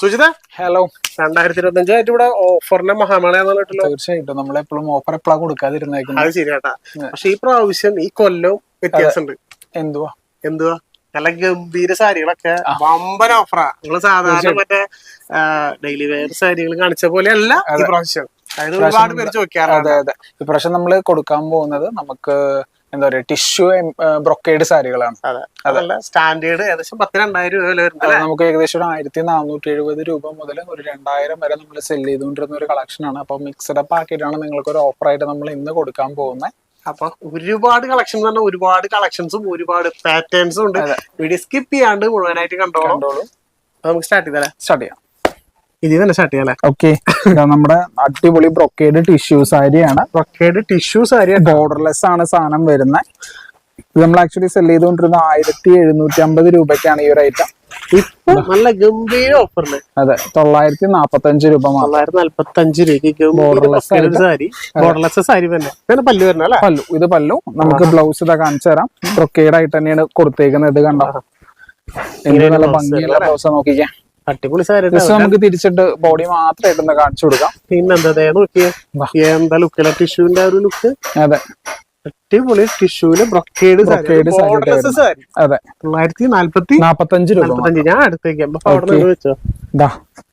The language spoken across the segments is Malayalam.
സുജിത? ഹലോ രണ്ടായിരത്തി ഇരുപത്തി അഞ്ചായിട്ട് ഇവിടെ ഓഫറിന്റെ മഹാമേള പറഞ്ഞിട്ടുള്ള തീർച്ചയായിട്ടും. നമ്മളെപ്പോഴും ഓഫർ എപ്പോഴാണ് കൊടുക്കാതിരുന്നേക്കുന്നത്. അത് ശരിയാട്ടാ. പക്ഷെ ഈ പ്രാവശ്യം ഈ കൊല്ലം വ്യത്യാസമുണ്ട്. എന്തുവാ? എന്തുവാ? നല്ല ഗംഭീര സാരികളൊക്കെ. വമ്പൻ ഓഫറാ നിങ്ങൾ സാധാരണ മറ്റേ ഡെയിലി വെയർ സാരികൾ കാണിച്ച പോലെ അല്ല ഈ പ്രാവശ്യം. അതായത് ഒരുപാട് പേര് ചോദിക്കാറുണ്ട്. അതെ അതെ. ഇപ്രാവശ്യം നമ്മൾ കൊടുക്കാൻ പോകുന്നത് നമുക്ക് എന്താ പറയാ ടിഷ്യൂ ബ്രൊക്കേഡ് സാരികളാണ്. അതല്ല സ്റ്റാൻഡേർഡ് ഏകദേശം പത്ത് രണ്ടായിരം രൂപ വരുന്നത് നമുക്ക് ഏകദേശം ഒരു ആയിരത്തി നാനൂറ്റി എഴുപത് രൂപ മുതൽ ഒരു രണ്ടായിരം വരെ നമ്മൾ സെല്ല് ചെയ്തുകൊണ്ടിരുന്ന ഒരു കളക്ഷൻ ആണ്. അപ്പൊ മിക്സഡ് അപ്പ് ആക്കിയിട്ടാണ് നിങ്ങൾക്ക് ഒരു ഓഫർ ആയിട്ട് നമ്മൾ ഇന്ന് കൊടുക്കാൻ പോകുന്നത് അപ്പൊ ഒരുപാട് കളക്ഷൻ എന്ന് പറഞ്ഞാൽ ഒരുപാട് കളക്ഷൻസും ഒരുപാട് പാറ്റേൺസും ഉണ്ട്. വീഡിയോ സ്കിപ്പ് ചെയ്യാണ്ട് മുഴുവനായിട്ട് കണ്ടോളൂ. നമുക്ക് സ്റ്റാർട്ട് ചെയ്താലേ സ്റ്റാർട്ട് ചെയ്യാം. ഇതിൽ തന്നെ സ്റ്റാർട്ട് ചെയ്യാം ഓക്കെ നമ്മുടെ അടിപൊളി ബ്രൊക്കേഡ് ടിഷ്യൂ സാരിയാണ് ബ്രൊക്കേഡ് ടിഷ്യൂ സാരി ബോർഡർലെസ് ആണ് സാധനം വരുന്നത്. ഇത് നമ്മൾ ആക്ച്വലി സെൽ ചെയ്തുകൊണ്ടിരുന്ന ആയിരത്തി എഴുന്നൂറ്റി അമ്പത് രൂപയ്ക്കാണ് ഈ ഒരു ഐറ്റം ഇപ്പൊ നല്ല ഗംഭീര ഓഫറിൽ അതെ തൊള്ളായിരത്തി നാപ്പത്തി അഞ്ച് രൂപ തൊള്ളായിരത്തി രൂപയ്ക്ക് Borderless സാരി ബോർഡർലെസ് സാരി തന്നെ. പിന്നെ പല്ലു വരണം അല്ലേ? പല്ലു ഇത് പല്ലു. നമുക്ക് ബ്ലൗസ് ഇതാ കാണിച്ചു തരാം. ബ്രൊക്കേഡ് ആയിട്ട് തന്നെയാണ് കൊടുത്തേക്കുന്നത്. ഇത് കണ്ടോ? എന്ത് നല്ല ഭംഗിയുള്ള ബ്ലൗസ് നോക്കിക്കാം. അടിപൊളി സാരി നമുക്ക് തിരിച്ചിട്ട് ബോഡി മാത്രമായിട്ട് കാണിച്ചു കൊടുക്കാം. പിന്നെന്താ നോക്കിയേ. എന്താ ലുക്കില്ല ടിഷ്യൂവിന്റെ ഒരു ലുക്ക് അതെ. അടിപൊളി ടിഷ്യൂൽ ബ്രൊക്കേഡ് ബ്രൊക്കേഡ് സാരി അതെ. തൊള്ളായിരത്തി നാല്പത്തി നാപ്പത്തഞ്ച് രൂപ ഞാൻ അടുത്തേക്ക് വെച്ചോ.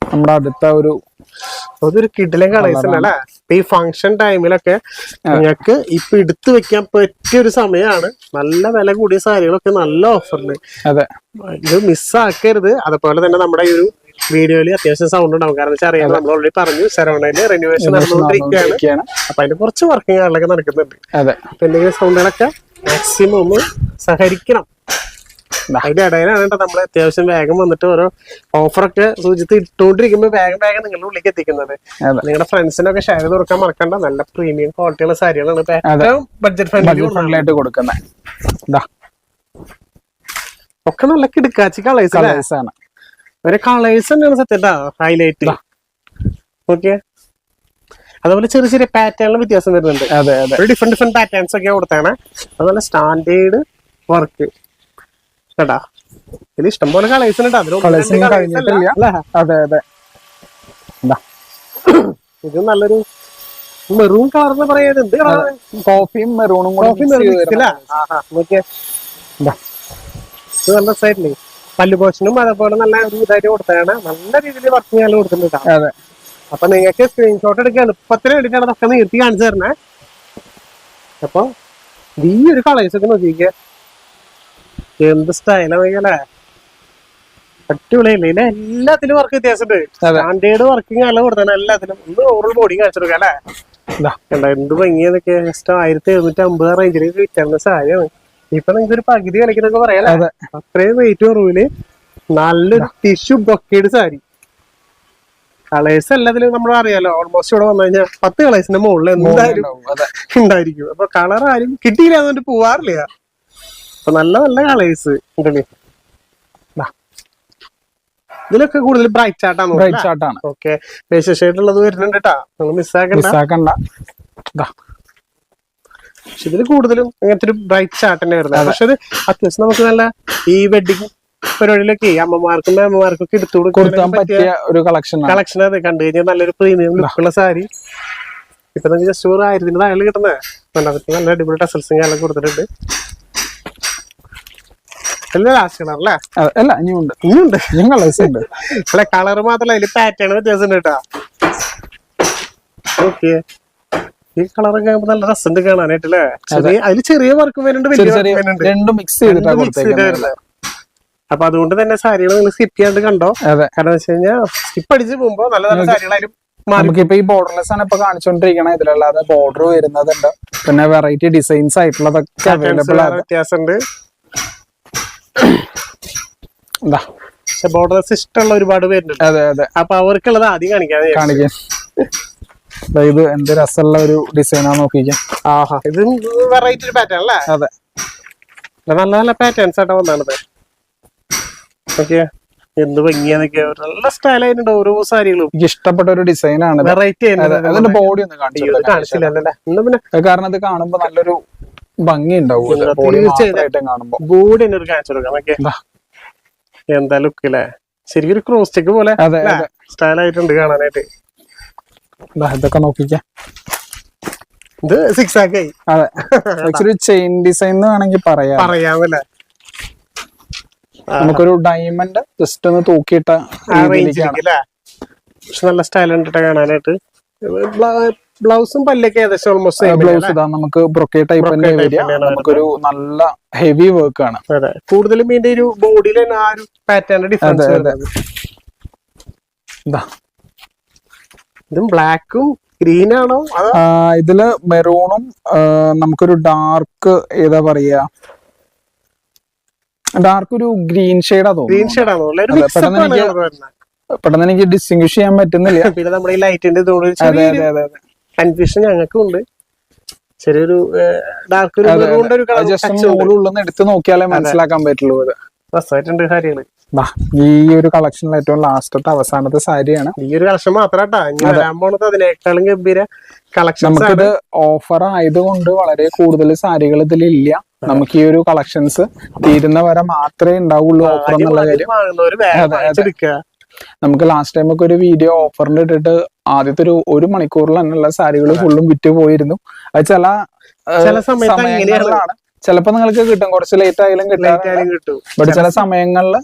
നമ്മുടെ അടുത്ത ഒരു അതൊരു കിഡിലും കളേഴ്സ് അല്ലേ? ഇപ്പൊ ഈ ഫംഗ്ഷൻ ടൈമിലൊക്കെ നിങ്ങൾക്ക് ഇപ്പൊ എടുത്തു വെക്കാൻ പറ്റിയ ഒരു സമയമാണ് നല്ല വില കൂടിയ സാരികളൊക്കെ നല്ല ഓഫറിന് അതെ. ഇത് മിസ്സാക്കരുത് അതുപോലെ തന്നെ നമ്മുടെ ഈ ഒരു വീഡിയോയിൽ അത്യാവശ്യം സൗണ്ട് ഉണ്ടാവും. കാരണം വെച്ചാൽ അറിയാം നമ്മൾ ഓൾറെഡി പറഞ്ഞു സെറോണയിൽ റിനുവേഷൻ നടന്നുകൊണ്ടിരിക്കുകയാണ്. അപ്പൊ അതിന്റെ കുറച്ച് വർക്കിംഗ് ആളൊക്കെ നടക്കുന്നുണ്ട്. അതെ. അപ്പൊ എന്തെങ്കിലും സൗണ്ടുകളൊക്കെ മാക്സിമം ഒന്ന് സഹകരിക്കണം. അതിന്റെ ഇടയിലാണ് കേട്ടോ നമ്മൾ അത്യാവശ്യം വേഗം വന്നിട്ട് ഓരോ ഓഫറൊക്കെ സൂചിത്ത് ഇട്ടുകൊണ്ടിരിക്കുമ്പോൾ വേഗം വേഗം നിങ്ങളുടെ ഉള്ളിലേക്ക് എത്തിക്കുന്നത് നിങ്ങളുടെ ഫ്രണ്ട്സിനൊക്കെ ഷെയർ ചെയ്ത് കൊടുക്കാൻ മറക്കണ്ട നല്ല പ്രീമിയം ക്വാളിറ്റിയുള്ള സാരികളാണ് ഏറ്റവും ബഡ്ജറ്റ് ഫ്രണ്ട്ലി ആയിട്ട് കൊടുക്കുന്നത് എന്താ ഒക്കെ നല്ല കിടക്കാച്ചി കളേഴ്സ് ആണ് ഒരു കളേഴ്സ് തന്നെയാണ് സത്യം ഹൈലൈറ്റ് ഓക്കെ അതുപോലെ ചെറിയ ചെറിയ പാറ്റേണിലും വ്യത്യാസം വരുന്നുണ്ട് ഡിഫറെന്റ് ഡിഫറെന്റ് പാറ്റേൺസ് ഒക്കെ കൊടുത്താണ് അതുപോലെ സ്റ്റാൻഡേർഡ് വർക്ക് കേട്ടാ ഇതിൽ ഇഷ്ടംപോലെ കളേഴ്സ് ഉണ്ട്? അതെ അതെ. ഇത് നല്ലൊരു മെറൂൺ കളർ എന്ന് പറയുന്നത് എന്ത് കളർ? കോഫിയും മെറൂണും കൂടെ കോഫി mix ചെയ്ത് നിർമ്മിച്ചില്ല വരുന്ന നോക്കിയേ. ഇതാ. നല്ല സൈഡിലേ പല്ലുപോഷനും അതേപോലെ നല്ല ഇതായിട്ട് കൊടുത്തതാണ്. നല്ല രീതിയിൽ വർക്ക് ചെയ്യാൻ കൊടുക്കുന്നുണ്ട് കേട്ടോ. അതെ. അപ്പൊ നിങ്ങൾക്ക് സ്ക്രീൻഷോട്ട് എടുക്കാൻ എളുപ്പത്തിന് വേണ്ടിയിട്ടാണ് അതൊക്കെ നിർത്തി കാണിച്ചു തരണേ അപ്പൊ ഈ ഒരു കളേഴ്സ് ഒക്കെ നോക്കിക്കേ. എന്ത് സ്റ്റൈലല്ലേ അടിപൊളിയല്ലേ? ഇതിന് എല്ലാത്തിലും വർക്ക് വ്യത്യാസമുണ്ട്. സ്റ്റാൻഡേർഡ് വർക്കിംഗ് അല്ല കൊടുത്താണ് എല്ലാത്തിലും ഒന്ന് ഓവറോൾ ബോഡി കാണിച്ചു കൊടുക്കാം അല്ലേ? എന്ത് ഭംഗിയെന്നൊക്കെ ജസ്റ്റ് ആയിരത്തി എഴുന്നൂറ്റി അമ്പത് റേഞ്ചിലേക്ക് വിറ്റാവുന്ന സാരിയാണ് ഇപ്പൊ നിങ്ങൾക്ക് ഒരു പകുതി കളിക്കുന്നൊക്കെ പറയാലേ അതെ. അത്രയും വെയിറ്റ് കുറവിൽ നല്ലൊരു ടിഷ്യൂ ബൊക്കേഡ് സാരി. കളേഴ്സ് എല്ലാത്തിലും നമ്മൾ അറിയാലോ. ഓൾമോസ്റ്റ് ഇവിടെ വന്നു കഴിഞ്ഞാൽ പത്ത് കളേഴ്സിന്റെ മുകളിൽ എന്തായാലും ഉണ്ടായിരിക്കും. അപ്പൊ കളർ ആരും കിട്ടിയില്ല എന്നിട്ട് പോവാറില്ല. അപ്പൊ നല്ല നല്ല കളേഴ്സ് ഉണ്ടല്ലേ. ഇതിലൊക്കെ കൂടുതൽ ബ്രൈറ്റ് ചാട്ടാണ് ബ്രൈറ്റ് ചാട്ടാണ് ഓക്കെ ഷെയ്ഡ് വരുന്നുണ്ട് കേട്ടാ നിങ്ങൾ മിസ്സാക്കണ്ട പക്ഷെ ഇതിൽ കൂടുതലും അങ്ങനത്തെ ഒരു ബ്രൈറ്റ് ചാർട്ട് തന്നെ വരുന്നത്. പക്ഷെ അത് അത്യാവശ്യം നമുക്ക് നല്ല ഈ വെഡിങ് പരിപാടിയിലൊക്കെ അമ്മമാർക്കും അമ്മമാർക്കും ഒക്കെ എടുത്തു കൊടുക്കാൻ പറ്റിയ ഒരു കളക്ഷൻ കളക്ഷൻ അത് കണ്ടു കഴിഞ്ഞാൽ നല്ലൊരു പ്രീമിയം ലുക്കുള്ള സാരി. ഇപ്പൊ നിങ്ങൾക്ക് ജസ്റ്റ് ഒരു ആയിരത്തിന്റെ താഴെ കിട്ടുന്നത്. നല്ല നല്ല അടിപൊളി ടസൽസും കാലം കൊടുത്തിട്ടുണ്ട്. എല്ലാം ലാസ്റ്റ് കളർ അല്ലേ? അല്ല ഇനിയുണ്ട്. ഇനിയുണ്ട്. ഇനിയും കളേഴ്സ് ഉണ്ട് അല്ല കളർ മാത്രല്ല അതിൽ പാറ്റേൺ വ്യത്യാസം ഉണ്ട് കേട്ടാ. ഓക്കെ ഈ കളറൊക്കെ നല്ല രസമുണ്ട് കാണാനായിട്ടല്ലേ? ചെറിയ അതിൽ ചെറിയ വർക്ക് വരുന്നുണ്ട് വലിയ വരുന്നുണ്ട്. രണ്ടും മിക്സ് ചെയ്തിട്ടാണ് അപ്പൊ അതുകൊണ്ട് തന്നെ സാരികൾ നിങ്ങൾ സ്കിപ്പ് ചെയ്യാണ്ട് കണ്ടോ? കാരണം വെച്ച് കഴിഞ്ഞാൽ സ്കിപ്പ് അടിച്ച് പോകുമ്പോ നല്ല നല്ല സാരികളായാലും നമുക്കിപ്പോ ഈ ബോർഡർലെസ് ആണ് ഇപ്പൊ കാണിച്ചോണ്ടിരിക്കണത് ഇതിലല്ലാതെ ബോർഡർ വരുന്നതുണ്ട് പിന്നെ വെറൈറ്റി ഡിസൈൻസ് ആയിട്ടുള്ളതൊക്കെ അവൈലബിൾ ആണ്. വ്യത്യാസമുണ്ട്. എന്താ പക്ഷെ ബോർഡേഴ്സ് ഇഷ്ടമുള്ള ഒരുപാട് പേരുണ്ട്. അതെ അതെ. അപ്പൊ അവർക്കുള്ളത് ആദ്യം കാണിക്കാം കാണിക്കാം. ഇത് എന്ത് രസമുള്ള ഒരു ഡിസൈനാ നോക്കിക്കാം. ആഹാ. ഇത് വെറൈറ്റി ഒരു പാറ്റേൺ അല്ലേ? അതെ. നല്ല നല്ല പാറ്റേൺസ് ആട്ടോ വന്നാണത് ഓക്കെ എന്ത് ഭംഗിയാന്നൊക്കെ. നല്ല ഓരോ സാരികളും. ഇഷ്ടപ്പെട്ട ഒരു ഡിസൈനാണ് വെറൈറ്റി ബോഡി ഒന്ന് കാണിച്ചില്ല കാരണം ഇത് കാണുമ്പോ നല്ലൊരു ഭംഗി ഉണ്ടാവും ഇല്ല, ബോഡി തീർച്ചയായും. മാത്രമായിട്ട് കാണുമ്പോ. ബോഡി തന്നെ ഒരു കാഴ്ച കൊടുക്കാം. എന്താ ലുക്കില്ലേ ശരിക്കും ഒരു ക്രോസ് ചെക്ക് പോലെ അതെ കാണാനായിട്ട്. ഇതൊക്കെ നോക്കിക്കാം. ഇത് സിക്സ് ആക്കായി അതെ. ആക്ച്വലി ചെയിൻ ഡിസൈൻ എന്ന് വേണമെങ്കിൽ പറയാം. പറയാമല്ലേ നമുക്കൊരു ഡയമണ്ട് ജസ്റ്റ് ഒന്ന് തൂക്കിയിട്ട പക്ഷെ നല്ല സ്റ്റൈൽ ഉണ്ട് ട്ടോ കാണാനായിട്ട് ബ്ലൗസും പല്ലൊക്കെ ഏകദേശം ഓൾമോസ്റ്റ് ബ്ലൗസ് ഇതാ നമുക്ക് ബ്രൊക്കെ ടൈപ്പ് തന്നെ വരിക. നമുക്കൊരു നല്ല ഹെവി വർക്ക് ആണ്. അതെ. കൂടുതലും ഇതിന്റെ ഒരു ബോഡിയിൽ തന്നെ ആ ഒരു പാറ്റേൺ ഡിഫറൻസ്. ഇതാ. ഇതും ബ്ലാക്കും ഗ്രീൻ ആണോ? ഇതിൽ മെറൂണും നമുക്കൊരു ഡാർക്ക് ഏതാ പറയാ? ഡാർക്ക് ഒരു ഗ്രീൻ ഷെയ്ഡാ ഗ്രീൻ തോന്നുന്നു. പെട്ടെന്ന് എനിക്ക് വരുന്നത്. പെട്ടെന്ന് എനിക്ക് ഡിസ്റ്റിങ്വിഷ് ചെയ്യാൻ പറ്റുന്നില്ല. പിന്നെ നമ്മുടെ ഈ ലൈറ്റിന്റെ അതെ അതെ അതെ അതെ. കൺഫ്യൂഷൻ ഞങ്ങൾക്കും ഉണ്ട് ചെറിയൊരു ഡാർക്ക് മുകളിൽ എടുത്ത് നോക്കിയാലേ മനസ്സിലാക്കാൻ പറ്റുള്ളൂ ഇത് രസമായിട്ടുണ്ട് കാര്യങ്ങൾ ഈ ഒരു കളക്ഷനിൽ ഏറ്റവും ലാസ്റ്റത്തെ അവസാനത്തെ സാരിയാണ്. ഈ ഒരു കളക്ഷൻ മാത്രാട്ടാ. ഇനി വരാൻ പോണത് അതിനേക്കാളും ഗംഭീര കളക്ഷൻസ് നമുക്കിത് ഓഫർ ആയതുകൊണ്ട് വളരെ കൂടുതൽ സാരികൾ ഇതിലില്ല നമുക്ക് ഈ ഒരു കളക്ഷൻസ് തീരുന്ന വരെ മാത്രമേ ഉണ്ടാവുള്ളൂ ഓഫർ എന്നുള്ള കാര്യം. നമുക്ക് ലാസ്റ്റ് ടൈം ഒക്കെ ഒരു വീഡിയോ ഓഫറിന് ഇട്ടിട്ട് ആദ്യത്തെ ഒരു ഒരു മണിക്കൂറിൽ തന്നെയുള്ള സാരികൾ ഫുള്ളും വിറ്റ് പോയിരുന്നു. അത് ചില സമയങ്ങളിലാണ്. ചിലപ്പോ നിങ്ങൾക്ക് കിട്ടും കുറച്ച് ലേറ്റ് ആയാലും കിട്ടാം. ബട്ട് ചില സമയങ്ങളിൽ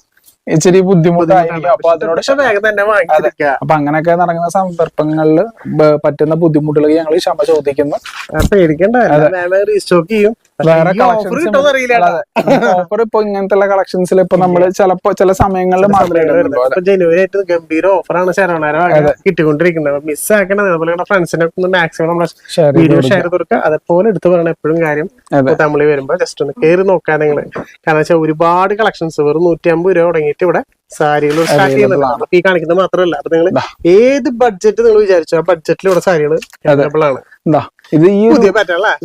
ഇച്ചിരി ബുദ്ധിമുട്ടായിരിക്കും. അപ്പൊ അതിനോട് അപ്പൊ അങ്ങനെയൊക്കെ നടക്കുന്ന സന്ദർഭങ്ങളിൽ പറ്റുന്ന ബുദ്ധിമുട്ടുകൾ ഞങ്ങൾ ക്ഷമ ചോദിക്കുന്നു. പേടിക്കണ്ട. റീസ്റ്റോക്ക് ചെയ്യും. വേറെ. ഓഫർ ഇപ്പൊ ഇങ്ങനത്തെ കളക്ഷൻസിൽ ഇപ്പൊ നമ്മൾ ചിലപ്പോ ചില സമയങ്ങളിൽ മാത്രമേ ജനുവരി ആയിട്ട് ഗംഭീര ഓഫറാണ് ശരവണാര കിട്ടിക്കൊണ്ടിരിക്കുന്നത്. മിസ് ആക്കണത് അതുപോലെ ഫ്രണ്ട്സിനെ ഒന്ന് മാക്സിമം നമ്മളെ വീഡിയോ ഷെയർ കൊടുക്കുക. അതേപോലെ എടുത്തു പറയണം എപ്പോഴും കാര്യം. തമിഴ് വരുമ്പോ ജസ്റ്റ് ഒന്ന് കയറി നോക്കാൻ നിങ്ങൾ കാരണം വെച്ചാൽ ഒരുപാട് കളക്ഷൻസ് വെറും നൂറ്റി അമ്പത് രൂപ തുടങ്ങിയിട്ട് ഇവിടെ സാരികൾ സ്റ്റാർട്ട് ചെയ്യുന്നുണ്ട് അപ്പൊ ഈ കാണിക്കുന്നത് മാത്രമല്ല. അപ്പൊ നിങ്ങൾ ഏത് ബഡ്ജറ്റ് നിങ്ങൾ വിചാരിച്ചോ ആ ബഡ്ജറ്റിൽ ഇവിടെ സാരികൾ അവൈലബിൾ ആണ്. ഇത് ഈ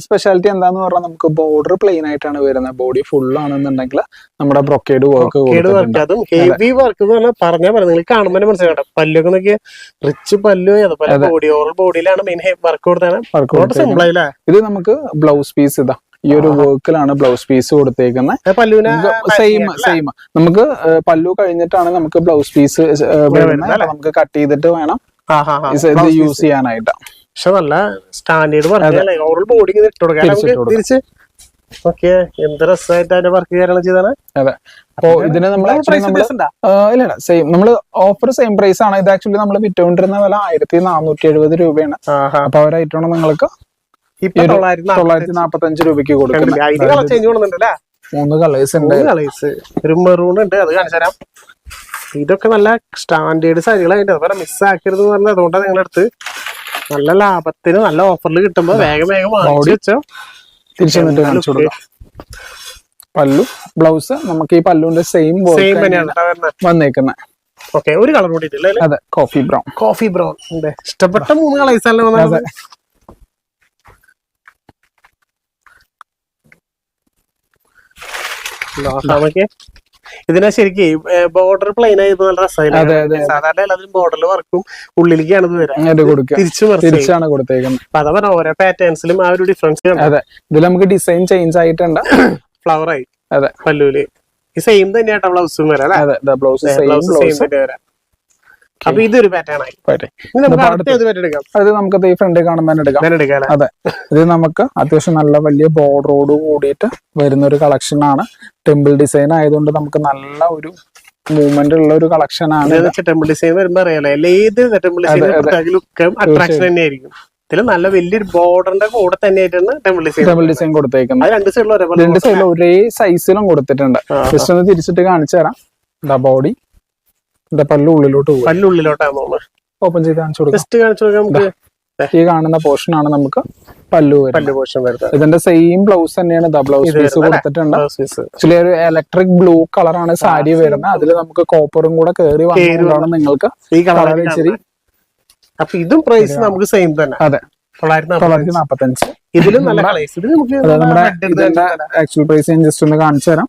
സ്പെഷ്യാലിറ്റി എന്താന്ന് പറഞ്ഞാൽ നമുക്ക് ബോർഡർ പ്ലെയിൻ ആയിട്ടാണ് വരുന്നത്. ബോഡി ഫുൾ ആണെന്നുണ്ടെങ്കിൽ നമ്മുടെ ബ്രൊക്കേഡ് വർക്ക് അതും ഹെവി വർക്ക് എന്ന് പറഞ്ഞാൽ പറഞ്ഞാൽ പറയാം നിങ്ങൾ കാണുമ്പോൾ മനസ്സിലാക്കട്ടെ പല്ലൊക്കെ നോക്കിയ റിച്ച് പല്ലു അതുപോലെ ബോഡി ഓവർ ബോഡിയിലാണ് മെയിൻ വർക്ക് കൊടുത്താണ് സിമ്പിൾ ആയില്ലേ? ഇത് നമുക്ക് ബ്ലൗസ് പീസ് ഇതാ. ഈ ഒരു വർക്കിലാണ് ബ്ലൗസ് പീസ് കൊടുത്തേക്കുന്നത് സെയിം സെയിം നമുക്ക് പല്ലു കഴിഞ്ഞിട്ടാണ് നമുക്ക് ബ്ലൗസ് പീസ് നമുക്ക് കട്ട് ചെയ്തിട്ട് വേണം ഇത് യൂസ് ചെയ്യാനായിട്ട്. പക്ഷെ നല്ല സ്റ്റാൻഡേർഡ് ബോഡി തിരിച്ച് ഓക്കെ എന്ത് രസമായിട്ട് അതിന്റെ വർക്ക് കാര്യങ്ങൾ ചെയ്താണ് അതെ. അപ്പോ ഇതിന് നമ്മൾ ആക്ച്വലി നമ്മൾ ഇല്ല സെയിം നമ്മൾ ഓഫർ സെയിം പ്രൈസ് ആണ്. ഇത് ആക്ച്വലി നമ്മൾ വിറ്റുകൊണ്ടിരുന്ന വില ആയിരത്തി നാനൂറ്റി എഴുപത് രൂപയാണ്. അപ്പൊ അവരായിട്ടാണ് നിങ്ങൾക്ക് തൊള്ളായിരത്തി നാപ്പത്തി അഞ്ച് രൂപയ്ക്ക് കൊടുക്കും മൂന്ന് കളേഴ്സ് ഉണ്ട്. കളേഴ്സ് ഒരു മെറൂൺ ഉണ്ട് അത് കാണിച്ചു തരാം. ഇതൊക്കെ നല്ല സ്റ്റാൻഡേർഡ് സാരികളായിട്ട് അതുപോലെ മിസ്സാക്കരുത് എന്ന് നിങ്ങളുടെ അതുകൊണ്ടാണ് നിങ്ങളടുത്ത് നല്ല ലാഭത്തിന് നല്ല ഓഫറിൽ കിട്ടുമ്പോ വേഗം വേഗം വാങ്ങിച്ചു വെച്ചോ. തിരിച്ചു വന്നിട്ട് കാണിച്ചു കൊടുക്കാം. പല്ലു ബ്ലൗസ് നമുക്ക് ഈ പല്ലുവിന്റെ സെയിം സെയിം തന്നെയാണ് വന്നേക്കുന്നത് ഓക്കെ ഒരു കളർ കൂടി അതെ കോഫി ബ്രൗൺ കോഫി ബ്രൗൺ ഇഷ്ടപ്പെട്ട മൂന്ന് കളേഴ്സ് അല്ലേ നമുക്ക് ഇതിനെ ശരിക്കും ബോർഡർ പ്ലെയിൻ ആയിരുന്നു നല്ല രസമായിരുന്നു സാധാരണ എല്ലാത്തിനും ബോർഡറിൽ വർക്കും ഉള്ളിലേക്കാണ് തിരിച്ചാണ് കൊടുത്തേക്കുന്നത്. അപ്പൊ അതാ പറഞ്ഞ ഓരോ പാറ്റേൺസിലും ആ ഒരു ഡിഫറൻസ് അതെ. ഇതിൽ നമുക്ക് ഡിസൈൻ ചേഞ്ച് ആയിട്ടുണ്ട്. ഫ്ലവർ ആയി. അതെ. പല്ലൂൽ. ഈ സെയിം തന്നെയാട്ടോ ബ്ലൗസും വരാം അല്ലേ? അതെ ബ്ലൗസ് സെയിം ബ്ലൗസ് സെയിം തന്നെ വരാം. അപ്പൊ ഇതൊരു പാറ്റേൺ ആയി. അത് നമുക്ക് ഈ ഫ്രണ്ട് കാണുന്ന എടുക്കാം. അതെ. ഇത് നമുക്ക് അത്യാവശ്യം നല്ല വലിയ ബോർഡറോട് കൂടിയിട്ട് വരുന്ന ഒരു കളക്ഷൻ ആണ്. ടെമ്പിൾ ഡിസൈൻ ആയതുകൊണ്ട് നമുക്ക് നല്ല ഒരു മൂവ്മെന്റ് ഉള്ള ഒരു കളക്ഷൻ ആണ് ടെമ്പിൾ ഡിസൈൻ വരുമ്പോ അറിയാലോ? ഏത് ടെമ്പിൾ ഡിസൈൻ അട്രാക്ഷൻ തന്നെയായിരിക്കും. ഇതിൽ നല്ല വലിയൊരു ബോർഡറിന്റെ കൂടെ തന്നെയായിട്ടാണ് ടെമ്പിൾ ഡിസൈൻ ടെമ്പിൾ ഡിസൈൻ കൊടുത്തേക്കുന്നത്. രണ്ട് സൈഡിലും രണ്ട് സൈഡിലും ഒരേ സൈസിലും കൊടുത്തിട്ടുണ്ട്. ജസ്റ്റ് ഒന്ന് തിരിച്ചിട്ട് കാണിച്ചു തരാം. ബോഡി ഇതാ പല്ല് ഉള്ളിലോട്ട് പോകും പല്ലുള്ളിലോട്ടാണ് ഓപ്പൺ ചെയ്ത് കാണിച്ചു കൊടുക്കാം. ജസ്റ്റ് കാണിച്ചു നമുക്ക്. ഈ കാണുന്ന പോർഷൻ ആണ് നമുക്ക് പല്ലു വരുന്നത്. പോർഷൻ വരുന്നത്. ഇതിന്റെ സെയിം ബ്ലൗസ് തന്നെയാണ്. ദ ബ്ലൗസ് പീസ് കൊടുത്തിട്ടുണ്ട്. ആക്ച്വലി ഒരു ഇലക്ട്രിക് ബ്ലൂ കളറാണ് സാരി വരുന്നത്. അതിൽ നമുക്ക് കോപ്പറും കൂടെ കയറി വന്നുകൊണ്ടാണ് നിങ്ങൾക്ക് ഈ കളർ ഇച്ചിരി അപ്പൊ ഇതും പ്രൈസ് നമുക്ക് സെയിം തന്നെ. അതെ. തൊള്ളായിരത്തി നാപ്പത് തൊള്ളായിരത്തി നാപ്പത്തി അഞ്ച് ഇതിലും നല്ല പ്രൈസ് ആക്ച്വൽ പ്രൈസ് ഞാൻ ജസ്റ്റ് ഒന്ന് കാണിച്ചു തരാം.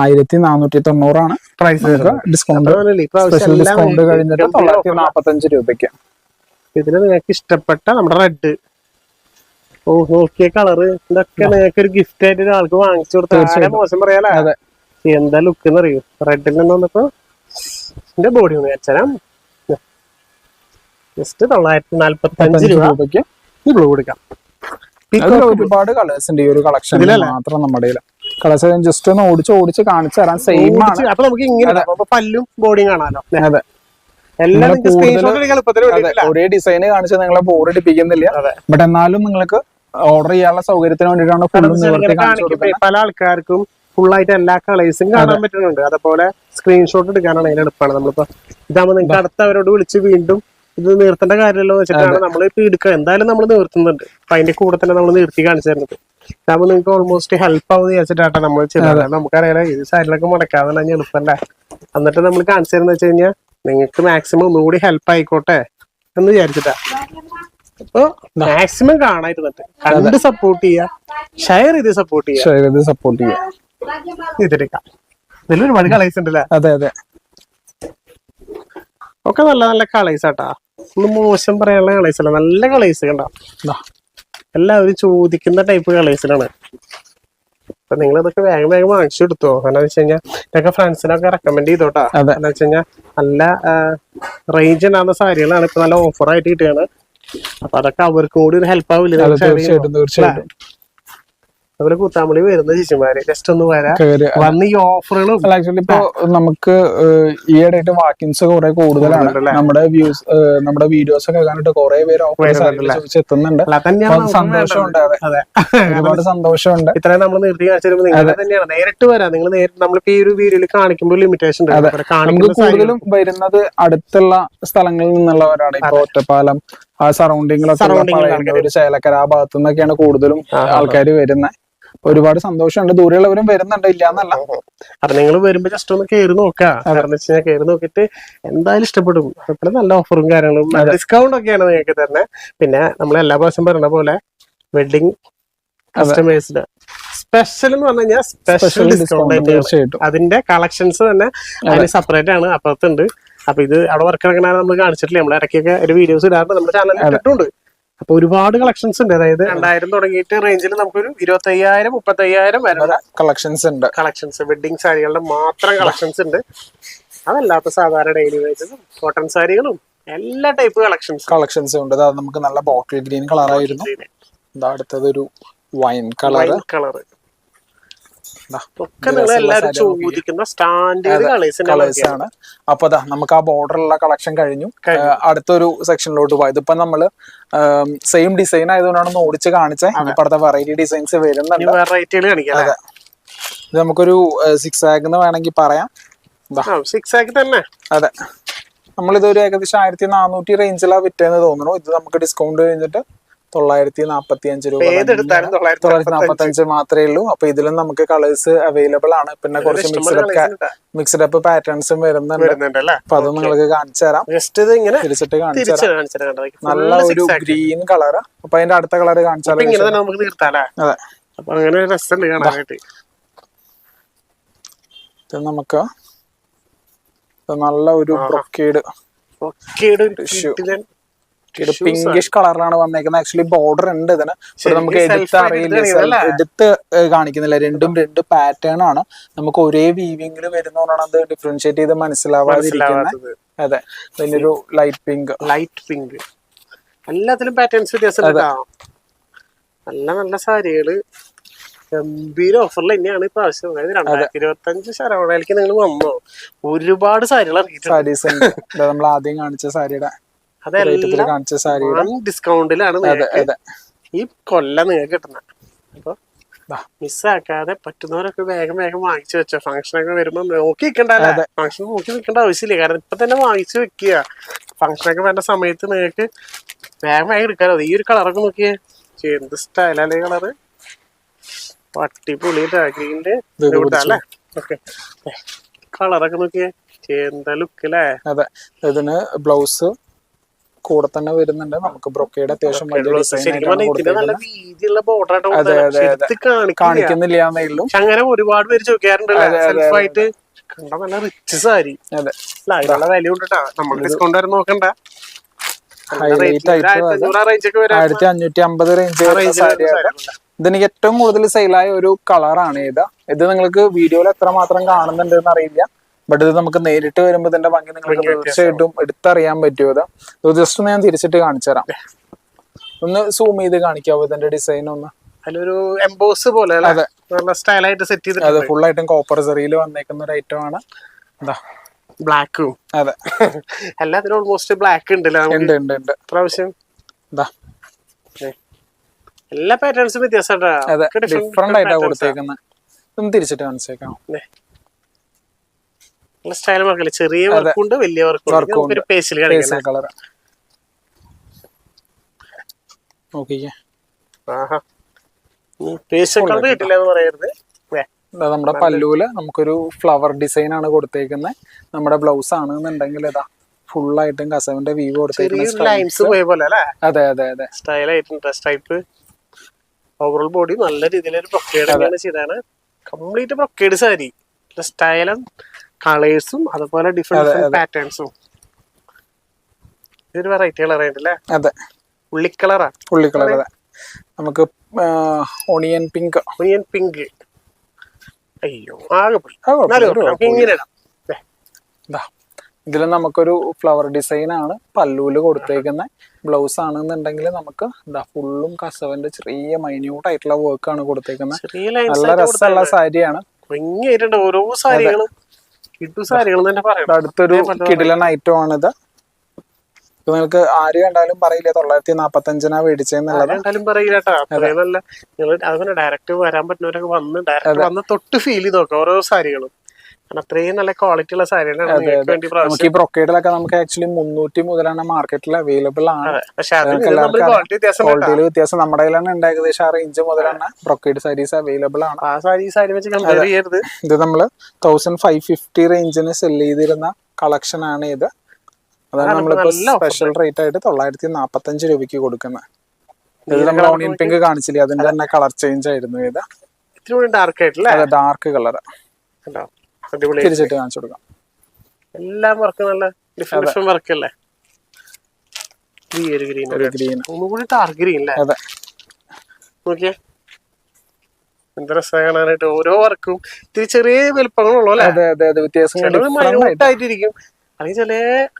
ആയിരത്തി നാനൂറ്റി തൊണ്ണൂറാണ് പ്രൈസ് ഡിസ്കൗണ്ട് സ്പെഷ്യൽ ഡിസ്കൗണ്ട് കഴിഞ്ഞിട്ട് തൊള്ളായിരത്തി നാപ്പത്തി അഞ്ച് രൂപയ്ക്ക്. ഇതിൽ നിങ്ങൾക്ക് ഇഷ്ടപ്പെട്ട നമ്മുടെ റെഡ് ഓ നോക്കിയ കളറ് ഇതൊക്കെ നിങ്ങൾക്ക് ഒരു ഗിഫ്റ്റ് ആയിട്ട് ഒരാൾക്ക് വാങ്ങിച്ചു കൊടുത്താൽ മോശം പറയാലോ എന്താ ലുക്ക് എന്ന് അറിയൂ? റെഡിൽ നിന്ന് വന്നപ്പോ എന്റെ ബോഡി ഒന്ന് വെച്ചാൽ ജസ്റ്റ് തൊള്ളായിരത്തി നാല്പത്തി അഞ്ച് രൂപയ്ക്ക്. ഈ ബ്ലൂ എടുക്കാം ഒരുപാട് കളേഴ്സ് ഉണ്ട്. ഈ ഒരു കളക്ഷൻ മാത്രം നമ്മുടെ കളേഴ്സ് ജസ്റ്റ് ഒന്ന് ഓടിച്ച് ഓടിച്ച് കാണിച്ചു തരാം. സെയിം ആണ്. അപ്പൊ നമുക്ക് ഇങ്ങനെ പല്ലും ബോഡിയും കാണാലോ. അതെ. ഒരേ ഡിസൈൻ കാണിച്ച് നിങ്ങളെ ബോറടിപ്പിക്കുന്നില്ല. ബട്ട് എന്നാലും നിങ്ങൾക്ക് ഓർഡർ ചെയ്യാനുള്ള സൗകര്യത്തിന് വേണ്ടിട്ടാണ് പല ആൾക്കാർക്കും ഫുൾ ആയിട്ട് എല്ലാ കളേഴ്സും കാണാൻ പറ്റുന്നുണ്ട്. അതേപോലെ സ്ക്രീൻഷോട്ട് എടുക്കാനാണ് അതിന് എളുപ്പമാണ്. നമ്മളിപ്പോ ഇതാകുമ്പോ നിങ്ങൾക്ക് അടുത്തവരോട് വിളിച്ച് വീണ്ടും ഇത് നിർത്തേണ്ട കാര്യമല്ലോ വെച്ചിട്ടാണ് നമ്മൾ ഇപ്പൊ എടുക്കുക. എന്തായാലും നമ്മൾ നിർത്തുന്നുണ്ട്. അപ്പൊ അതിന്റെ കൂടെ തന്നെ നമ്മൾ നിർത്തി കാണിച്ചു തരുന്നത്. ഇതാകുമ്പോ നിങ്ങൾക്ക് ഓൾമോസ്റ്റ് ഹെൽപ്പ് ആവുന്ന വിചാരിച്ചിട്ടാണ് നമ്മൾ ചെയ്യുന്നത്. നമുക്കറിയാലോ ഇത് സൈഡിലൊക്കെ മുടക്കാതെ തന്നെ എളുപ്പമല്ലേ എന്നിട്ട് നമ്മൾ കാണിച്ചു തരുന്ന വെച്ച് കഴിഞ്ഞാൽ നിങ്ങൾക്ക് മാക്സിമം ഒന്നുകൂടി ഹെൽപ്പ് ആയിക്കോട്ടെ എന്ന് വിചാരിച്ചിട്ടാ. അപ്പൊ മാക്സിമം കാണാതിരുന്നിട്ട് കണ്ട് സപ്പോർട്ട് ചെയ്യുക ഷെയർ ചെയ്ത് സപ്പോർട്ട് ചെയ്യുക ഷെയർ ചെയ്ത് സപ്പോർട്ട് ചെയ്യാം. ഇതിലെടുക്കാം ഇതിൽ വഴി കളേഴ്സ് ഉണ്ടല്ലേ? അതെ അതെ. ഒക്കെ നല്ല നല്ല കളേഴ്സ് ആട്ടാ. ഒന്നും മോശം പറയാനുള്ള കളേഴ്സ് അല്ല. നല്ല കളേഴ്സ് കണ്ടോ. എല്ലാവരും ചോദിക്കുന്ന ടൈപ്പ് കളേഴ്സിലാണ് അപ്പൊ നിങ്ങൾ ഇതൊക്കെ വേഗം വേഗം വാങ്ങിച്ചു എടുത്തോ കാരണം വെച്ച് കഴിഞ്ഞാൽ ഇതൊക്കെ ഫ്രണ്ട്സിനൊക്കെ റെക്കമെൻഡ് ചെയ്തോട്ടാ. എന്താ വെച്ച് കഴിഞ്ഞാൽ നല്ല റേഞ്ച് ഉണ്ടാകുന്ന സാരികളാണ് ഇപ്പൊ നല്ല ഓഫറായിട്ട് കിട്ടുകയാണ്. അപ്പൊ അതൊക്കെ അവർക്കും കൂടി ഒരു ഹെൽപ്പ് ആവില്ല? തീർച്ചയായിട്ടും തീർച്ചയായിട്ടും. അതുപോലെ കൂത്താമ്പളി വരുന്ന ശിശുമാര് ജസ്റ്റ് ഒന്ന് വരാം. വന്ന് ഈ ഓഫറുകളും ആക്ച്വലി ഇപ്പൊ നമുക്ക് ഈ ഇടയായിട്ട് വാക്കിൻസ് കുറെ കൂടുതലാണ്? നമ്മുടെ വ്യൂസ് നമ്മുടെ വീഡിയോസ് ഒക്കെ കാണാനായിട്ട് കുറെ പേര് ചോദിച്ച് എത്തുന്നുണ്ട് സന്തോഷമുണ്ട് അതെ. ഒരുപാട് സന്തോഷമുണ്ട്. ഇത്രയും നമ്മൾ നിർത്തി കാണിച്ചു നിങ്ങൾ തന്നെയാണ്. നേരിട്ട് വരാം. നിങ്ങൾ നേരിട്ട് നമ്മളിപ്പോ ഈ ഒരു വീഡിയോയിൽ കാണിക്കുമ്പോൾ ലിമിറ്റേഷൻ നമുക്ക് കൂടുതലും വരുന്നത് അടുത്തുള്ള സ്ഥലങ്ങളിൽ നിന്നുള്ളവരാണ്. ഇപ്പൊ ഒറ്റപ്പാലം ആ സറൗണ്ടിങ്ങിലൊക്കെ ചേലക്കര ആ ഭാഗത്തു നിന്നൊക്കെയാണ് കൂടുതലും ആൾക്കാർ വരുന്നത് ഒരുപാട് സന്തോഷമുണ്ട്. ദൂരെയുള്ളവരും വരുന്നുണ്ട്. ഇല്ല എന്നല്ല അത് നിങ്ങൾ വരുമ്പോ ജസ്റ്റ് ഒന്ന് കയറി നോക്കാം. കാരണം വെച്ച് കഴിഞ്ഞാൽ കയറി നോക്കിയിട്ട് എന്തായാലും ഇഷ്ടപ്പെടും. അതുപോലെ നല്ല ഓഫറും കാര്യങ്ങളും ഡിസ്കൗണ്ട് ഒക്കെയാണ് നിങ്ങൾക്ക് തന്നെ. പിന്നെ നമ്മൾ എല്ലാ പ്രാവശ്യം പറയുന്ന പോലെ വെഡിങ് കസ്റ്റമേഴ്സിന് സ്പെഷ്യൽ എന്ന് പറഞ്ഞു കഴിഞ്ഞാൽ സ്പെഷ്യൽ ഡിസ്കൗണ്ട് അതിന്റെ കളക്ഷൻസ് തന്നെ അതിന് സെപ്പറേറ്റ് ആണ് അപ്പുറത്തുണ്ട്. അപ്പൊ ഇത് അവിടെ വർക്ക് ഇറങ്ങണ നമ്മൾ കാണിച്ചിട്ടില്ല നമ്മൾ ഇടയ്ക്കൊക്കെ ഒരു വീഡിയോസ് ഇടാറുണ്ട്. നമ്മുടെ ചാനലിൽ ഇട്ടിട്ടുണ്ട്. അപ്പൊ ഒരുപാട് കളക്ഷൻസ് ഉണ്ട്. അതായത് രണ്ടായിരം തുടങ്ങിയിട്ട് റേഞ്ചിൽ നമുക്കൊരു ഇരുപത്തി അയ്യായിരം മുപ്പത്തി അയ്യായിരം വരെ കളക്ഷൻസ് ഉണ്ട്. കളക്ഷൻസ് വെഡിങ് സാരികളുടെ മാത്രം കളക്ഷൻസ് ഉണ്ട്. അതല്ലാത്ത സാധാരണ ഡെയിലി വേജസും കോട്ടൺ സാരികളും എല്ലാ ടൈപ്പ് കളക്ഷൻസ് കളക്ഷൻസ് ഉണ്ട്. നമുക്ക് നല്ല ബോട്ടിൽ ഗ്രീൻ കളറായിരുന്നു ആയിരുന്നു. അടുത്തത് ഒരു വൈൻ കളർ കളർ ഒക്കെ നിങ്ങൾ എല്ലാവരും ചോദിക്കുന്ന സ്റ്റാൻഡേർഡ് കളേഴ്സ് ആണ്. അപ്പൊ അതാ നമുക്ക് ആ ബോർഡറുള്ള കളക്ഷൻ കഴിഞ്ഞു. അടുത്തൊരു സെക്ഷനിലോട്ട് പോയത് ഇതിപ്പോ നമ്മൾ സെയിം ഡിസൈൻ ആയതുകൊണ്ടാണ് ഓടിച്ച് കാണിച്ചത് ഇപ്പോഴത്തെ വെറൈറ്റി ഡിസൈൻസ് വരുന്നുണ്ട്. വെറൈറ്റികൾ കാണിക്കാം അതെ. ഇത് നമുക്കൊരു സിക്സ് ആഗ് എന്ന് വേണമെങ്കിൽ പറയാം. സിക്സ് ആഗ് തന്നെ. അതെ. നമ്മളിതൊരു ഏകദേശം ആയിരത്തി നാനൂറ്റി റേഞ്ചിലാണ് വിറ്റേന്ന് തോന്നുന്നു. ഇത് നമുക്ക് ഡിസ്കൗണ്ട് കഴിഞ്ഞിട്ട് തൊള്ളായിരത്തി നാപ്പത്തി അഞ്ച് രൂപ തൊള്ളായിരത്തി നാപ്പത്തി അഞ്ച് മാത്രമേ ഉള്ളൂ. അപ്പൊ ഇതിലും നമുക്ക് കളേഴ്സ് അവൈലബിൾ ആണ്. പിന്നെ കുറച്ച് മിക്സഡ് അപ്പ് മിക്സഡ് അപ്പ് പാറ്റേൺസും വരുന്നുണ്ട്. അപ്പൊ അത് നിങ്ങൾക്ക് കാണിച്ചു തരാം. ജസ്റ്റ് ഇത് ഇങ്ങനെ തിരിച്ചിട്ട് കാണിച്ചു തരാം. നല്ല ഒരു ഗ്രീൻ കളർ അപ്പൊ അതിന്റെ അടുത്ത കളർ കാണിച്ചാൽ അതെ. അപ്പൊ അങ്ങനെ രസമുണ്ട് കാണാനായിട്ട്. ഇത് നമുക്ക് നല്ല ഒരു ബ്രൊക്കേഡ് ഒക്കെ ഇത് പിങ്കിഷ് കളറിലാണ് വന്നേക്കുന്നത്. ആക്ച്വലി ബോർഡർ ഉണ്ട് ഇതിന്. നമുക്ക് എടുത്ത് അറിയില്ല. എടുത്ത് കാണിക്കുന്നില്ല. രണ്ടും രണ്ട് പാറ്റേൺ ആണ്. നമുക്ക് ഒരേ വീവിംഗിൽ വരുന്നതുകൊണ്ടാണ് അത് ഡിഫറൻഷിയേറ്റ് ചെയ്ത് മനസ്സിലാവാതിരിക്കുന്നത്. അതെ. വലിയൊരു ലൈറ്റ് പിങ്ക് ലൈറ്റ് പിങ്ക് എല്ലാത്തിലും പാറ്റേൺസ് വ്യത്യാസം ഉണ്ട് നല്ല നല്ല സാരികൾ. ഗംഭീര ഓഫറിൽ തന്നെയാണ് ഇപ്പൊ ആവശ്യം അതായത് രണ്ടായിരത്തി ഇരുപത്തി അഞ്ച് ശരവണയിലേക്ക് നിങ്ങൾ വന്നോ. ഒരുപാട് സാരികൾ ഇറങ്ങിയിട്ടുണ്ട്. സാരീസ് ഉണ്ട്. നമ്മൾ ആദ്യം കാണിച്ച സാരിയുടെ അതെല്ലാം ഡിസ്കൗണ്ടിലാണ് ഈ കൊല്ല നിങ്ങൾക്ക് കിട്ടുന്നത് അപ്പൊ. മിസ്സാക്കാതെ പറ്റുന്നവരൊക്കെ വേഗം വേഗം വാങ്ങിച്ചു വെച്ചോ. ഫംഗ്ഷൻ ഒക്കെ വരുമ്പോ നോക്കി നിൽക്കണ്ടല്ലേ? ഫംഗ്ഷൻ നോക്കി നിൽക്കേണ്ട ആവശ്യമില്ല. കാരണം ഇപ്പൊ തന്നെ വാങ്ങിച്ചു വെക്കുക. ഫംഗ്ഷൻ ഒക്കെ വേണ്ട സമയത്ത് നിങ്ങൾക്ക് വേഗം വേഗം എടുക്കാലോ. ഈ ഒരു കളറൊക്കെ നോക്കിയേ. എന്ത് സ്റ്റൈലല്ലേ കളറ് പട്ടിപ്പൊളി ഗ്രീനിന്റെ അല്ലേ? ഓക്കെ കളറൊക്കെ നോക്കിയേ. എന്താ ലുക്ക് അല്ലേ അതെ. ഇതിന് ബ്ലൗസ് കൂടെ തന്നെ വരുന്നുണ്ട്. നമുക്ക് ബ്രൊക്കേഡ് അത്യാവശ്യം അതെ, അതെ, അതെ. കാണിക്കുന്നില്ല എന്നേ ഉള്ളൂ. അങ്ങനെ ഒരുപാട് പേര് ചോദിക്കാറുണ്ട് സെൽഫായിട്ട് കണ്ട നല്ല റിച്ച് സാരി. അതെ. അല്ല അതിനുള്ള വില കൊണ്ടിട്ടാ നമ്മൾ ഡിസ്കൗണ്ട് വരെ നോക്കണ്ട. ആയിരത്തി അഞ്ഞൂറ്റി അമ്പത് റേഞ്ച് സാരിയാണ്. ഇതെനിക്ക് ഏറ്റവും കൂടുതൽ സെയിലായ ഒരു കളറാണ് ഇത്. ഇത് നിങ്ങൾക്ക് വീഡിയോയിൽ എത്ര മാത്രം കാണുന്നുണ്ട് എന്ന് അറിയില്ല ബട്ട് ഇത് നമുക്ക് നേരിട്ട് വരുമ്പോൾ ഇതിന്റെ ഭംഗി നിങ്ങൾക്ക് തീർച്ചയായിട്ടും എടുത്തറിയാൻ പറ്റുമോ ഇത് ജസ്റ്റ് ഞാൻ തിരിച്ചിട്ട് കാണിച്ചു തരാം. ഒന്ന് സൂം ചെയ്ത് കാണിക്കാവോ ഇതിന്റെ ഡിസൈൻ ഒന്ന്? അതിലൊരു എംബോസ് പോലെ. നല്ല സ്റ്റൈലായിട്ട് സെറ്റ് അത് അതെ ഫുൾ ആയിട്ടും കോപ്പർ സെറിയിൽ വന്നേക്കുന്ന ഒരു ഐറ്റം ആണ്. എന്താ ബ്ലാക്കും അതെ. എല്ലാത്തിനും ഓൾമോസ്റ്റ് ബ്ലാക്ക് ഉണ്ടല്ലോ ഉണ്ട് ഉണ്ട് ഉണ്ട്. പ്രാവശ്യം എന്താ എല്ലാ പാറ്റേൺസും വ്യത്യാസമായിട്ടാ. ഡിഫറെന്റ് ആയിട്ടാ കൊടുത്തേക്കുന്നത് ഒന്ന് തിരിച്ചിട്ട് കാണിച്ചേക്കാം. സ്റ്റൈൽ വർക്കല്ലേ ചെറിയ. വർക്കുണ്ട് വലിയ വർക്കുണ്ട് ഒരു പേസിൽ കാണിക്കാം കളർ കിട്ടില്ല എന്ന് പറയരുത്. നമ്മുടെ പല്ലൂൽ നമുക്കൊരു ഫ്ലവർ ഡിസൈൻ ആണ് കൊടുത്തേക്കുന്നത് നമ്മുടെ ബ്ലൗസ് ആണെന്നുണ്ടെങ്കിൽ ഇതാ ഫുൾ ആയിട്ടും കസവിന്റെ വീവ് കൊടുത്തേക്കുന്നത് അതെ അതെ അതെ. സ്റ്റൈൽ ആയിട്ടുണ്ട് ഡ്രസ് ടൈപ്പ് ഓവറോൾ ബോഡി നല്ല രീതിയിൽ ഒരു പ്രൊക്കേഡ് ചെയ്താണ് കംപ്ലീറ്റ് സാരി. സ്റ്റൈലും കളേഴ്സും അതുപോലെ ഡിഫറെന്റ് പാറ്റേൺസും ഇതൊരു വെറൈറ്റി കളർ ആയിട്ടല്ലേ അതെ. ഉള്ളിക്കളറാ. ഉള്ളിക്കളർ അതെ. നമുക്ക് ഓണിയൻ പിങ്ക് ഓണിയൻ പിങ്ക് അയ്യോ ആകെ ഇങ്ങനെ ഇതിൽ നമുക്കൊരു ഫ്ലവർ ഡിസൈൻ ആണ് പല്ലൂൽ കൊടുത്തേക്കുന്ന. ബ്ലൗസ് ആണെന്നുണ്ടെങ്കിൽ നമുക്ക് എന്താ ഫുള്ളും കസവന്റെ ചെറിയ മൈന്യൂട്ട് ആയിട്ടുള്ള വർക്ക് ആണ് കൊടുത്തേക്കുന്നത് നല്ല രസമുള്ള സാരിയാണ്. ഓരോ സാരികളും. അടുത്തൊരു കിടിലൻ ഐറ്റം ആണിത്. ഇത് നിങ്ങൾക്ക് ആര് കണ്ടാലും പറയില്ല തൊള്ളായിരത്തി നാപ്പത്തി അഞ്ചിനാ മേടിച്ചെന്നുള്ളത് പറയില്ല ഡയറക്റ്റ് വരാൻ പറ്റുന്നവരൊക്കെ വന്ന് ഡയറക്റ്റ് വന്ന് തൊട്ട് ഫീൽ ചെയ്ത് നോക്കാം ഓരോ സാരികളും. കാരണം അത്രയും നല്ല ക്വാളിറ്റി ഉള്ള സാരിയാണ് ബ്രൊക്കേഡിലൊക്കെ നമുക്ക് ആക്ച്വലി മുന്നൂറ്റി മുതലാണ് മാർക്കറ്റിൽ അവൈലബിൾ ആണ്. പക്ഷെ ക്വാളിറ്റിയിൽ വ്യത്യാസം നമ്മുടെ കയ്യിലാണ് ഉണ്ട് ഏകദേശം ആ റേഞ്ച് മുതലാണ് ബ്രൊക്കേഡ് സാരീസ് അവൈലബിൾ ആണ്. ആ സാരീസ് വെച്ച് കമ്പയർ ചെയ്യരുത്. ഇത് നമ്മൾ തൗസൻഡ് ഫൈവ് ഫിഫ്റ്റി റേഞ്ചിന് സെൽ ചെയ്തിരുന്ന കളക്ഷൻ ആണ് ഇത്. അതാണ് നമ്മളിപ്പോ സ്പെഷ്യൽ റേറ്റ് ആയിട്ട് തൊള്ളായിരത്തി നാപ്പത്തി അഞ്ച് രൂപയ്ക്ക് കൊടുക്കുന്നത് ഇത് നമ്മൾ ഓണിയൻ പിങ്ക് കാണിച്ചില്ലേ? അതിന്റെ തന്നെ കളർ ചേഞ്ച് ആയിരുന്നു ഇത്. ഡാർക്ക് ആയിട്ടല്ലേ? ഡാർക്ക് കളർ അടിപൊളി തിരിച്ചിട്ട് കാണിച്ചു കൊടുക്കാം. എല്ലാം വർക്ക് നല്ല ഡിഫറെന്റ് വർക്ക് അല്ലേ? ഈ ഒരു ഗ്രീൻ ഒരു ഗ്രീൻ ഒന്നുകൂടി ഡാർക്ക് ഗ്രീൻ അല്ലേ അതെ. നോക്കിയേ. എന്ത് രസമാണ് കാണാനായിട്ട്. ഓരോ വർക്കും ഇത്തിരി ചെറിയ വലുപ്പങ്ങളുള്ളൂ അല്ലേ? അതെ അതെ അതെ. വ്യത്യാസം. അല്ലെങ്കിൽ ചില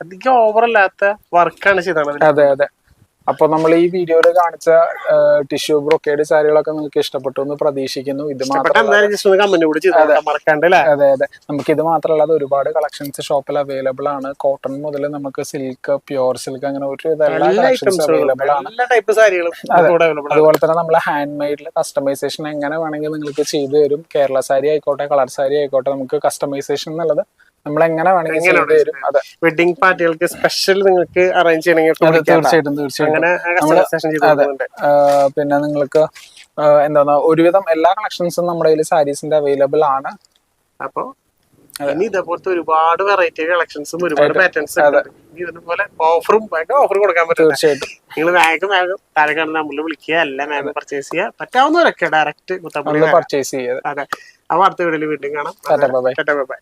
അധികം ഓവർ അല്ലാത്ത വർക്കാണ് ചെയ്താണ് അതെ അതെ. അപ്പൊ നമ്മൾ ഈ വീഡിയോയിൽ കാണിച്ച ടിഷ്യൂ ബ്രൊക്കേഡ് സാരികളൊക്കെ നിങ്ങൾക്ക് ഇഷ്ടപ്പെട്ടു എന്ന് പ്രതീക്ഷിക്കുന്നു. ഇത് മാത്രമല്ല അതെ. അതെ നമുക്ക് ഇത് മാത്രമല്ലാതെ ഒരുപാട് കളക്ഷൻസ് ഷോപ്പിൽ അവൈലബിൾ ആണ്. കോട്ടൺ മുതൽ നമുക്ക് സിൽക്ക് പ്യോർ സിൽക്ക് അങ്ങനെ ഒരു അവൈലബിൾ ആണ്. അതുപോലെ തന്നെ നമ്മൾ ഹാൻഡ് മെയ്ഡിൽ കസ്റ്റമൈസേഷൻ എങ്ങനെ വേണമെങ്കിൽ നിങ്ങൾക്ക് ചെയ്തു തരും. കേരള സാരി ആയിക്കോട്ടെ കളർ സാരി ആയിക്കോട്ടെ നമുക്ക് കസ്റ്റമൈസേഷൻ എന്നുള്ളത് നമ്മൾ എങ്ങനെ വേണമെങ്കിൽ അതെ. വെഡിങ് പാർട്ടികൾക്ക് സ്പെഷ്യൽ നിങ്ങൾക്ക് അറേഞ്ച് ചെയ്യണമെങ്കിൽ. തീർച്ചയായിട്ടും തീർച്ചയായിട്ടും. പിന്നെ നിങ്ങൾക്ക് എന്താണ് ഒരുവിധം എല്ലാ കളക്ഷൻസും നമ്മുടെ കയ്യിൽ സാരീസിന്റെ അവൈലബിൾ ആണ്. അപ്പൊ ഇനി ഇതേപോലത്തെ ഒരുപാട് വെറൈറ്റി കളക്ഷൻസും ഒരുപാട് പാറ്റേൺസ് ഇനി ഇതുപോലെ ഓഫറും ഭയങ്കര ഓഫർ കൊടുക്കാൻ പറ്റും തീർച്ചയായിട്ടും. നിങ്ങൾ വേഗം വേഗം താഴെ കാണുന്ന നമ്മൾ വിളിക്കുക. അല്ല വേഗം പർച്ചേസ് ചെയ്യുക. പറ്റാവുന്നവരൊക്കെ ഡയറക്റ്റ് പർച്ചേസ് ചെയ്യത് അതെ. അപ്പൊ അടുത്ത വീട്ടിൽ വീണ്ടും കാണാം. ബൈ.